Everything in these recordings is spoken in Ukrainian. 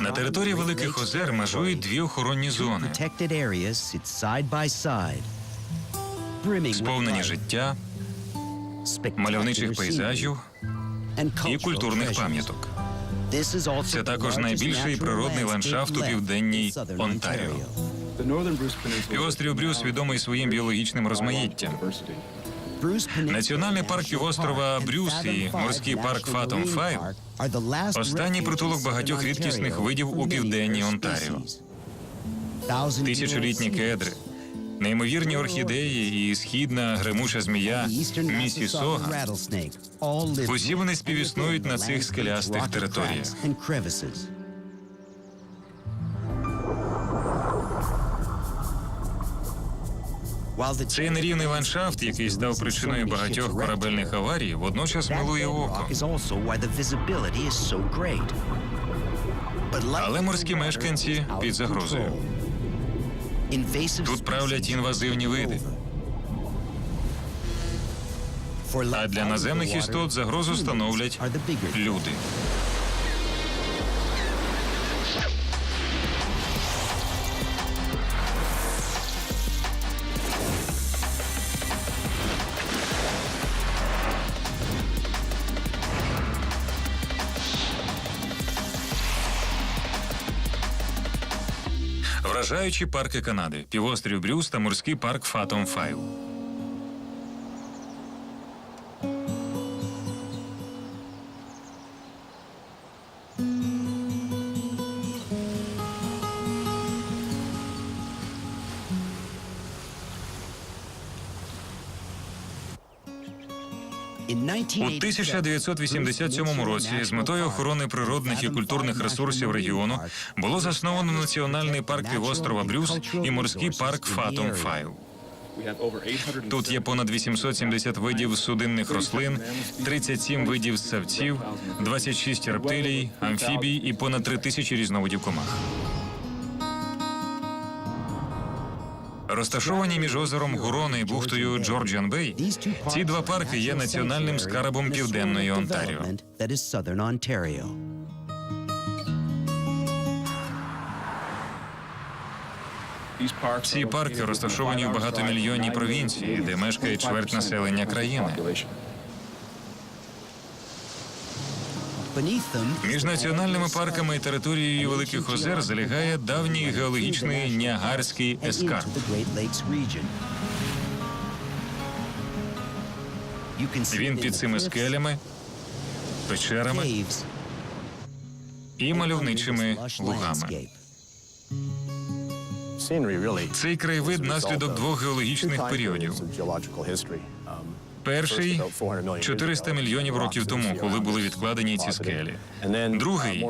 На території Великих Озер межують дві охоронні зони, сповнені життя, мальовничих пейзажів і культурних пам'яток. Це також найбільший природний ландшафт у південній Онтаріо. Півострів Брюс відомий своїм біологічним розмаїттям. Національний парк півострова Брюс і морський парк Фатом Файв останній притулок багатьох рідкісних видів у південній Онтаріо. Тисячолітні кедри, неймовірні орхідеї і східна гремуча змія місісога. Усі вони співіснують на цих скелястих територіях. Цей нерівний ландшафт, який став причиною багатьох корабельних аварій, водночас милує око. Але морські мешканці під загрозою. Тут правлять інвазивні види. А для наземних істот загрозу становлять люди. Вражаючі парки Канади, півострів Брюс та морський парк Фатом Файв. У 1987 році з метою охорони природних і культурних ресурсів регіону було засновано національний парк півострова Брюс і морський парк Фатом Файв. Тут є понад 870 видів судинних рослин, 37 видів ссавців, 26 рептилій, амфібій і понад 3 тисячі різновидів комах. Розташовані між озером Гурони і бухтою Джорджіан Бей, ці два парки є національним скарбом південної Онтаріо. Ці парки розташовані в багатомільйонній провінції, де мешкає чверть населення країни. Між національними парками і територією Великих Озер залягає давній геологічний Ніагарський ескарп. Він під цими скелями, печерами і мальовничими лугами. Цей краєвид наслідок двох геологічних періодів. Перший 400 мільйонів років тому, коли були відкладені ці скелі. Другий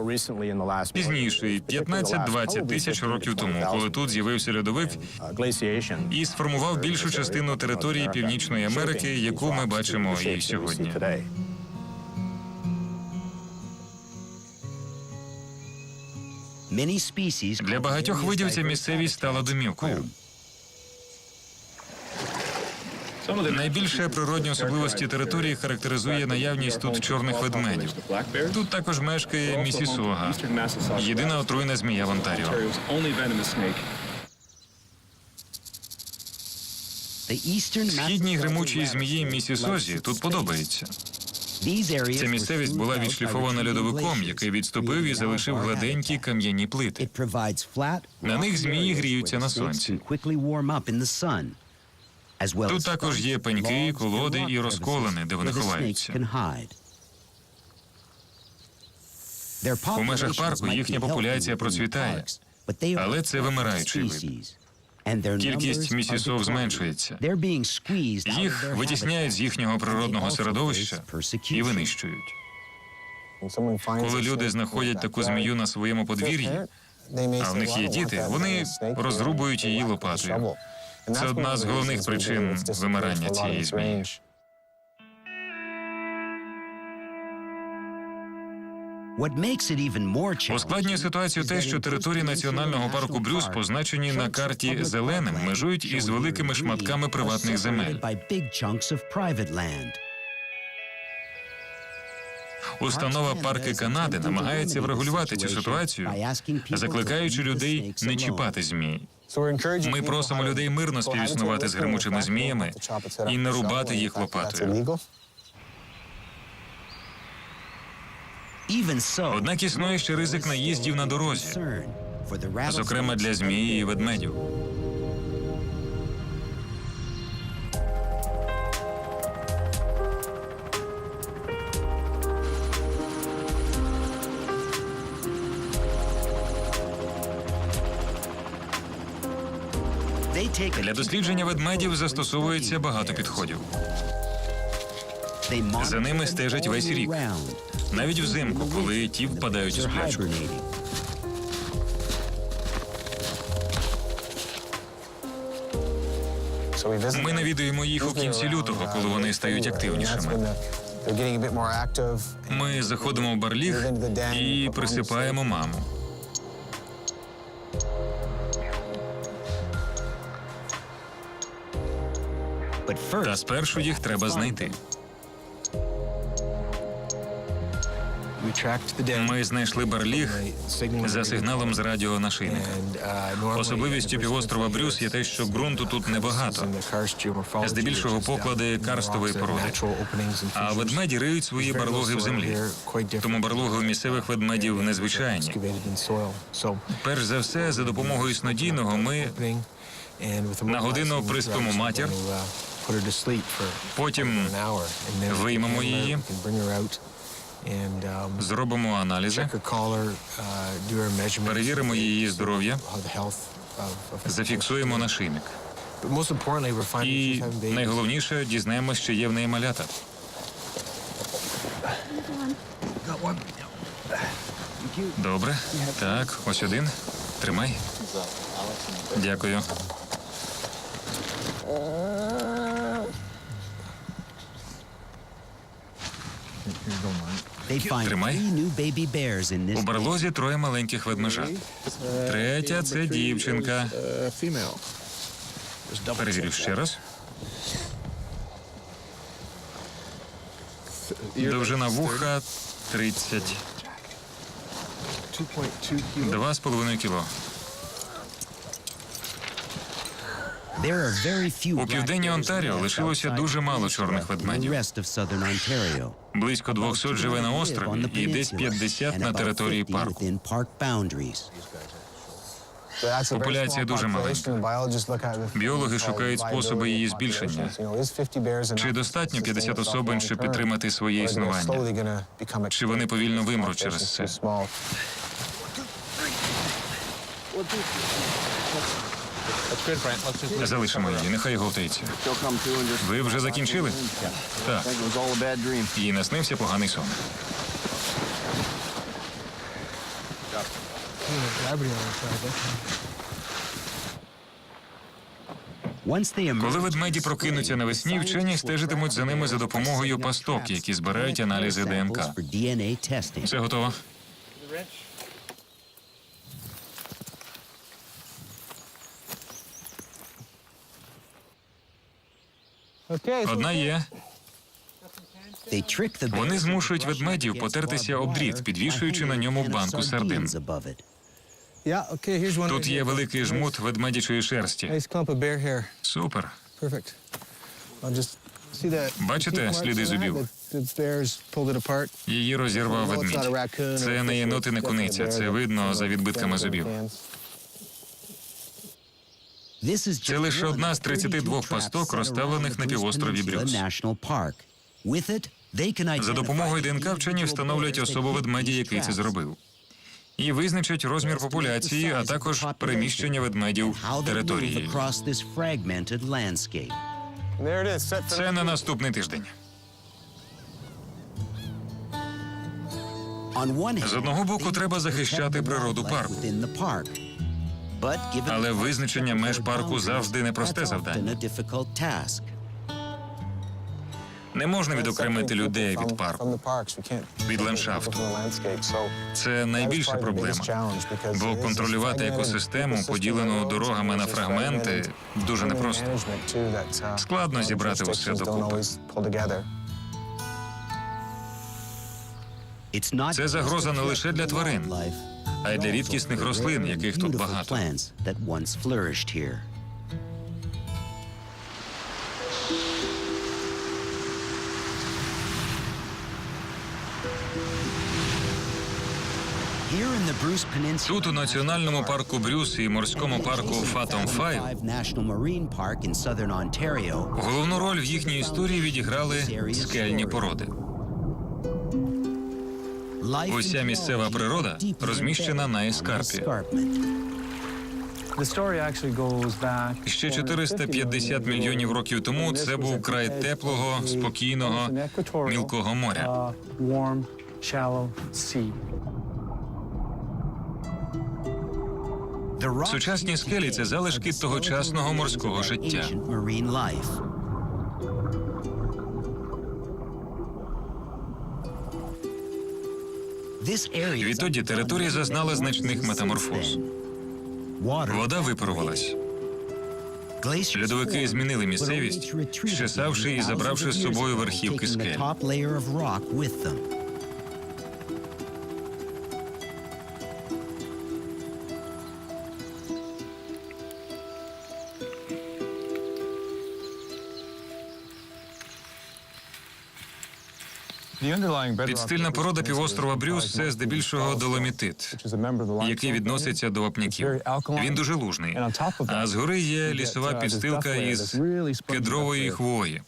пізніший 15-20 тисяч років тому, коли тут з'явився льодовик і сформував більшу частину території Північної Америки, яку ми бачимо і сьогодні. Для багатьох видів ця місцевість стала домівкою. Найбільше природні особливості території характеризує наявність тут чорних ведмедів. Тут також мешкає місісога, єдина отруйна змія в Онтаріо. Східній гримучій змії місісозі тут подобається. Ця місцевість була відшліфована льодовиком, який відступив і залишив гладенькі кам'яні плити. На них змії гріються на сонці. Тут також є пеньки, колоди і розколини, де вони ховаються. У межах парку їхня популяція процвітає, але це вимираючий вид. Кількість місісов зменшується. Їх витісняють з їхнього природного середовища і винищують. Коли люди знаходять таку змію на своєму подвір'ї, а в них є діти, вони розрубують її лопатою. Це одна з головних причин вимирання цієї змії. Ускладнює ситуацію те, що території національного парку Брюс позначені на карті зеленим, межують із великими шматками приватних земель. Установа парки Канади намагається врегулювати цю ситуацію, закликаючи людей не чіпати змій. Ми просимо людей мирно співіснувати з гримучими зміями і не рубати їх лопатою. Однак існує ще ризик наїздів на дорозі, зокрема для змії і ведмедів. Для дослідження ведмедів застосовується багато підходів. За ними стежать весь рік, Навіть взимку, коли ті впадають у сплячку. Ми навідуємо їх у кінці лютого, коли вони стають активнішими. Ми заходимо в барліг і присипаємо маму. Та спершу їх треба знайти. Ми знайшли барліг за сигналом з радіо радіонашийника. Особливістю півострова Брюс є те, що ґрунту тут небагато. Здебільшого поклади карстової породи. А ведмеді риють свої барлоги в землі. Тому барлоги у місцевих ведмедів незвичайні. Перш за все, за допомогою снодійного ми на годину приспимо матір, потім виймемо її, зробимо аналізи, перевіримо її здоров'я, зафіксуємо нашийник. І найголовніше дізнаємося, що є в неї малята. Добре. Так, ось один. Тримай. Дякую. Тримай. У барлозі троє маленьких ведмежат. Третя це дівчинка. Перевірю ще раз. Довжина вуха 30. Два з половиною кіло. У південній Онтаріо лишилося дуже мало чорних ведмедів. Близько 200 живе на острові і десь 50 на території парку. Популяція дуже маленька. Біологи шукають способи її збільшення. Чи достатньо 50 особин, щоб підтримати своє існування? Чи вони повільно вимруть через це? Залишимо її, нехай говтається. Ви вже закінчили? Так. Їй наснився поганий сон. Коли ведмеді прокинуться навесні, вчені стежитимуть за ними за допомогою пасток, які збирають аналізи ДНК. Все готово? Одна є. Вони змушують ведмедів потертися об дріт, підвішуючи на ньому банку сардин. Тут є великий жмут ведмедячої шерсті. Супер. Бачите сліди зубів? Її розірвав ведмідь. Це не єнот і не куниця. Це видно за відбитками зубів. Це лише одна з 32 пасток, розставлених на півострові Брюс. За допомогою ДНК вчені встановлюють особу ведмеді, який це зробив. І визначать розмір популяції, а також переміщення ведмедів територією. Це на наступний тиждень. З одного боку, треба захищати природу парку. Але визначення меж парку завжди непросте завдання. Не можна відокремити людей від парку, від ландшафту. Це найбільша проблема. Бо контролювати екосистему, поділену дорогами на фрагменти, дуже непросто. Складно зібрати усе докупи. Це загроза не лише для тварин, а й для рідкісних рослин, яких тут багато. Тут, у національному парку Брюс і морському парку Фатом Файв, головну роль в їхній історії відіграли скельні породи. Уся місцева природа розміщена на ескарпі. Ще 450 мільйонів років тому це був край теплого, спокійного, мілкого моря. Сучасні скелі це залишки тогочасного морського життя. Відтоді територія зазнала значних метаморфоз. Вода випарувалась. Льодовики змінили місцевість, щесавши і забравши з собою верхівки скель. Підстильна порода півострова Брюс це здебільшого доломітит, який відноситься до вапняків. Він дуже лужний. А згори є лісова підстилка із кедрової хвої.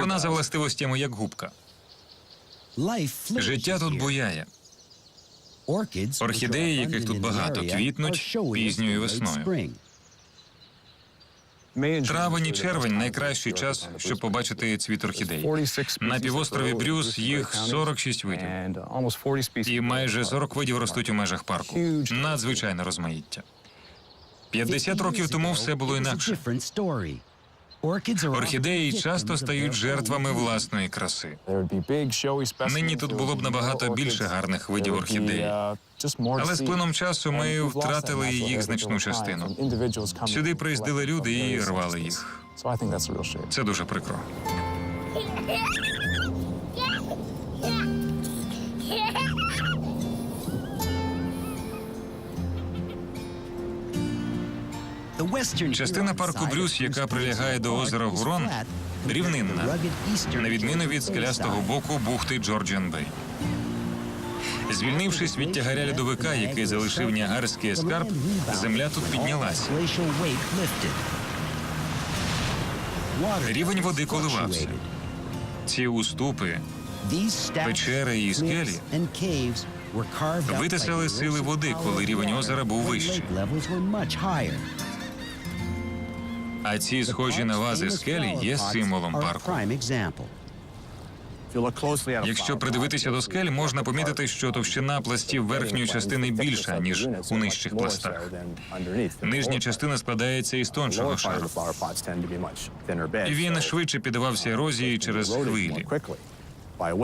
Вона за властивостями як губка. Життя тут буяє. Орхідеї, яких тут багато, квітнуть пізньою весною. Травень і червень найкращий час, щоб побачити цвіт орхідей. На півострові Брюс їх 46 видів. І майже 40 видів ростуть у межах парку. Надзвичайне розмаїття. 50 років тому все було інакше. Орхідеї часто стають жертвами власної краси. Нині тут було б набагато більше гарних видів орхідеї. Але з плином часу ми втратили їх значну частину. Сюди приїздили люди і рвали їх. Це дуже прикро. Частина парку Брюс, яка прилягає до озера Гурон, рівнинна, на відміну від скелястого боку бухти Джорджіан Бей. Звільнившись від тягаря льодовика, який залишив Ніагарський ескарп, земля тут піднялась. Рівень води коливався. Ці уступи печери і скелі витисали сили води, коли рівень озера був вищий. А ці схожі на вази скелі є символом парку. Якщо придивитися до скель, можна помітити, що товщина пластів верхньої частини більша ніж у нижчих пластах. Нижня частина складається із тоншого шару. І він швидше піддавався ерозії через хвилі.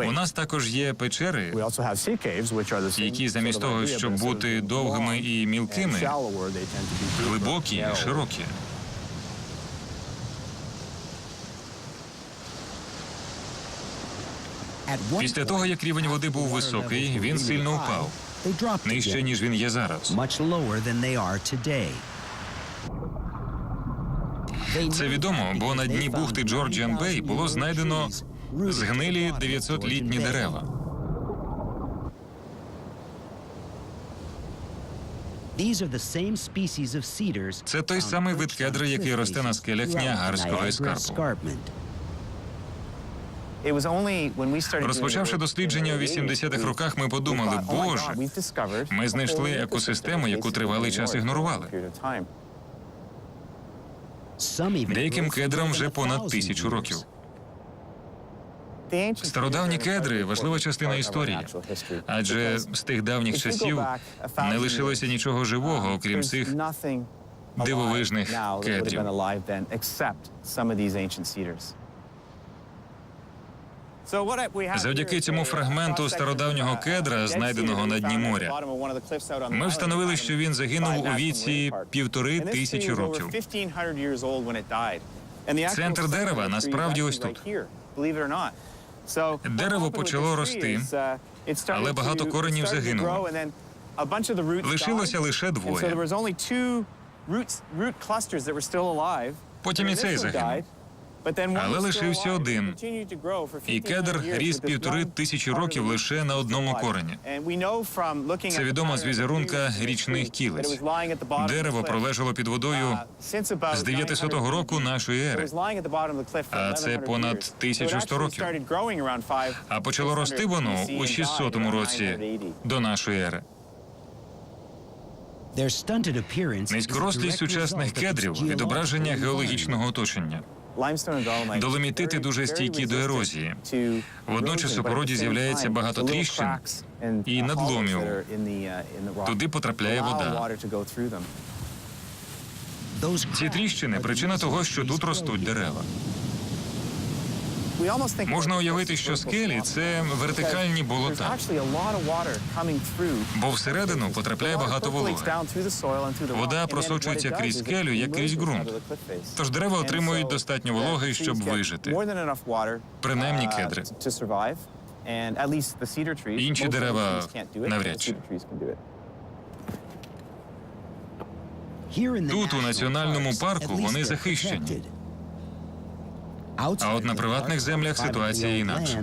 У нас також є печери, які замість того, щоб бути довгими і мілкими, глибокі і широкі. Після того, як рівень води був високий, він сильно впав. Нижче, ніж він є зараз. Це відомо, бо на дні бухти Джорджіан Бей було знайдено згнилі 900-літні дерева. Це той самий вид кедра, який росте на скелях Ніагарського ескарпу. Розпочавши дослідження у 80-х роках, ми подумали, боже, ми знайшли екосистему, яку тривалий час ігнорували. Деяким кедрам вже понад тисячу років. Стародавні кедри важлива частина історії, Адже з тих давніх часів не лишилося нічого живого, окрім цих дивовижних кедрів. Завдяки цьому фрагменту стародавнього кедра, знайденого на дні моря, Ми встановили, що він загинув у віці півтори тисячі років. Центр дерева насправді ось тут. Дерево почало рости, але багато коренів загинуло. Лишилося лише двоє. Потім і цей загинув. Але лишився один. І кедр ріс півтори тисячі років лише на одному корені. Це відомо з візерунка річних кілець. Дерево пролежало під водою з 900 року нашої ери, А це понад 1100 років. а почало рости воно у 600 році до нашої ери. Низькорослість сучасних кедрів відображення геологічного оточення. Доломітити дуже стійкі до ерозії. Водночас у породі з'являється багато тріщин і надломів. Туди потрапляє вода. Ці тріщини причина того, що тут ростуть дерева. Можна уявити, що скелі це вертикальні болота, Бо всередину потрапляє багато вологи. Вода просочується крізь скелю, як крізь ґрунт. Тож дерева отримують достатньо вологи, щоб вижити. Принаймні кедри. Інші дерева навряд чи. Тут, у національному парку, вони захищені. А от на приватних землях ситуація інакша.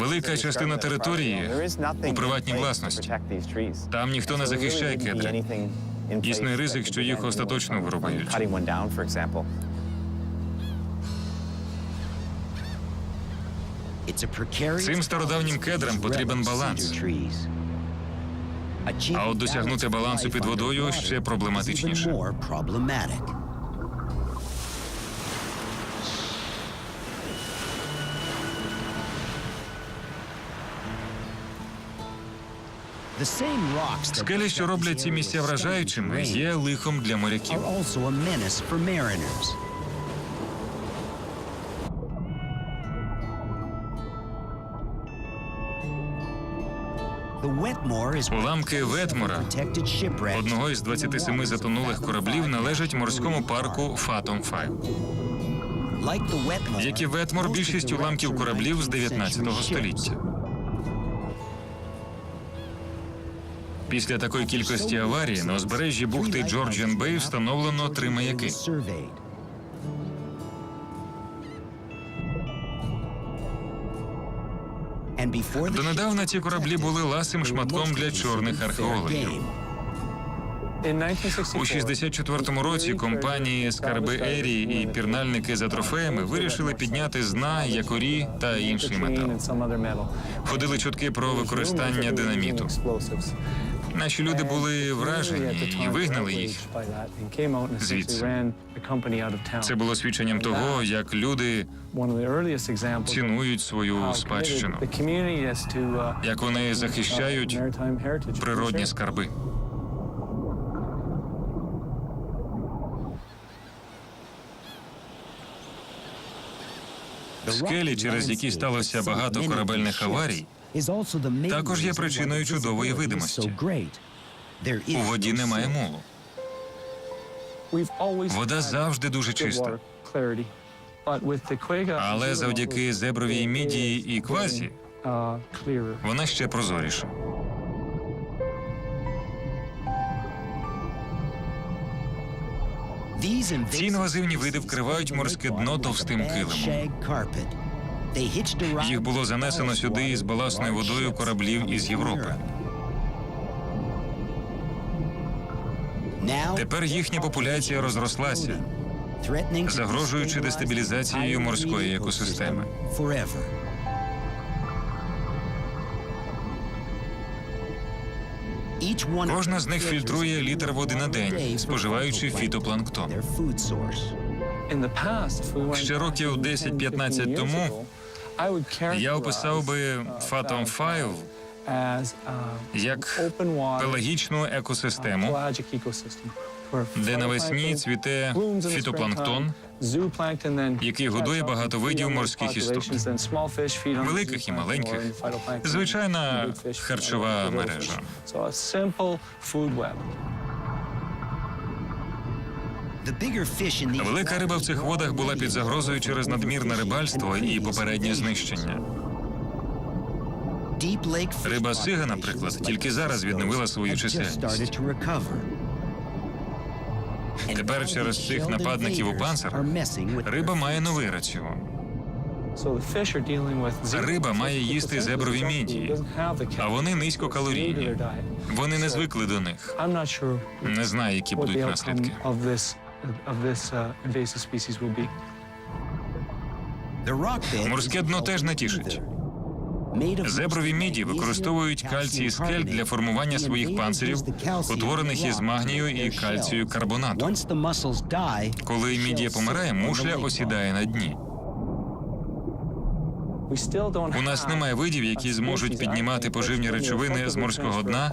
Велика частина території у приватній власності. Там ніхто не захищає кедри. Існує ризик, що їх остаточно вирубають. Цим стародавнім кедрам потрібен баланс. А от досягнути балансу під водою ще проблематичніше. Скелі, що роблять ці місця вражаючими, є лихом для моряків. Уламки Ветмора, одного із 27 затонулих кораблів, належать морському парку Фатом 5. як і Ветмор, більшість уламків кораблів з 19 століття. Після такої кількості аварій на узбережжі бухти Джорджіан Бей встановлено три маяки. Донедавна ці кораблі були ласим шматком для чорних археологів. У 64-му році компанії Скарби Ері і пірнальники за трофеями вирішили підняти зна, якорі та інший метал. Ходили чутки про використання динаміту. Наші люди були вражені і вигнали їх. звідси. Це було свідченням того, як люди цінують свою спадщину, як вони захищають природні скарби. Скелі, через які сталося багато корабельних аварій, також є причиною чудової видимості. у воді немає мулу. Вода завжди дуже чиста. Але завдяки зебровій мідії і квазі Вона ще прозоріша. Ці інвазивні види вкривають морське дно товстим килимом. Їх було занесено сюди із баласною водою кораблів із Європи. Тепер їхня популяція розрослася, загрожуючи дестабілізацією морської екосистеми. Кожна з них фільтрує літр води на день, споживаючи фітопланктон. Ще років 10-15 тому я описав би Fathom 5 як пелагічну екосистему, де навесні цвіте фітопланктон, який годує багато видів морських істот, великих і маленьких. Звичайна харчова мережа. Велика риба в цих водах була під загрозою через надмірне рибальство і попереднє знищення. Риба Сига, наприклад, тільки зараз відновила свою чисельність. Тепер через цих нападників у панцирах риба має новий раціон. Риба має їсти зеброві мідії, А вони низькокалорійні. Вони не звикли до них. Не знаю, які будуть наслідки. Морське дно теж не тішить. Зеброві міді використовують кальцій скель для формування своїх панцирів, утворених із магнію і кальцію карбонату. Коли мідія помирає, мушля осідає на дні. У нас немає видів, які зможуть піднімати поживні речовини з морського дна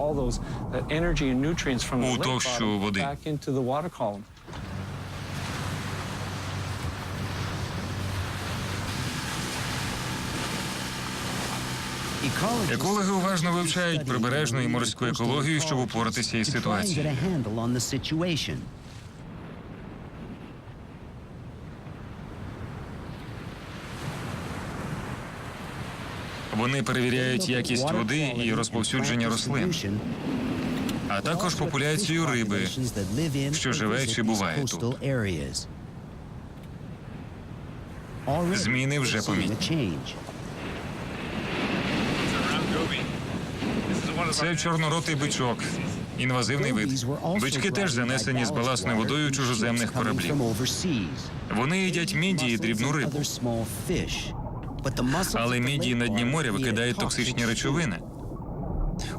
у товщу води. Екологи уважно вивчають прибережну і морську екологію, щоб упоратися із ситуацією. Вони перевіряють якість води і розповсюдження рослин, а також популяцію риби, що живе чи буває тут. Зміни вже помітні. Це чорноротий бичок, інвазивний вид. Бички теж занесені з баласною водою чужоземних кораблів. Вони їдять мідії і дрібну рибу. Але мідії на дні моря викидають токсичні речовини.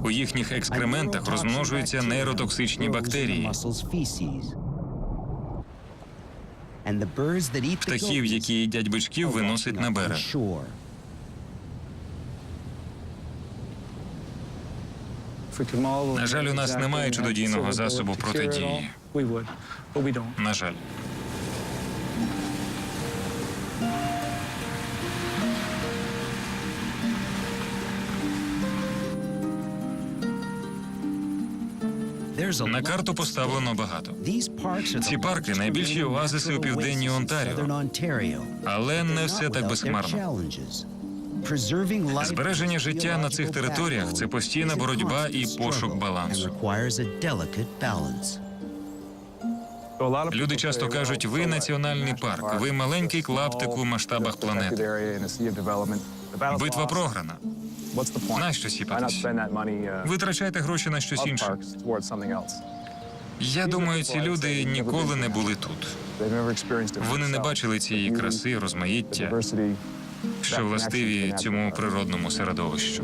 У їхніх екскрементах розмножуються нейротоксичні бактерії. Птахів, які їдять бичків, виносять на берег. На жаль, у нас немає чудодійного засобу протидії. На жаль. На карту поставлено багато. Ці парки найбільші оазиси у південній Онтаріо. Але не все так безхмарно. Збереження життя на цих територіях це постійна боротьба і пошук балансу. Люди часто кажуть, ви національний парк, ви маленький клаптик у масштабах планети. Битва програна. Нащо сіпатись? Витрачайте гроші на щось інше. Я думаю, ці люди ніколи не були тут. Вони не бачили цієї краси, розмаїття, що властиві цьому природному середовищу.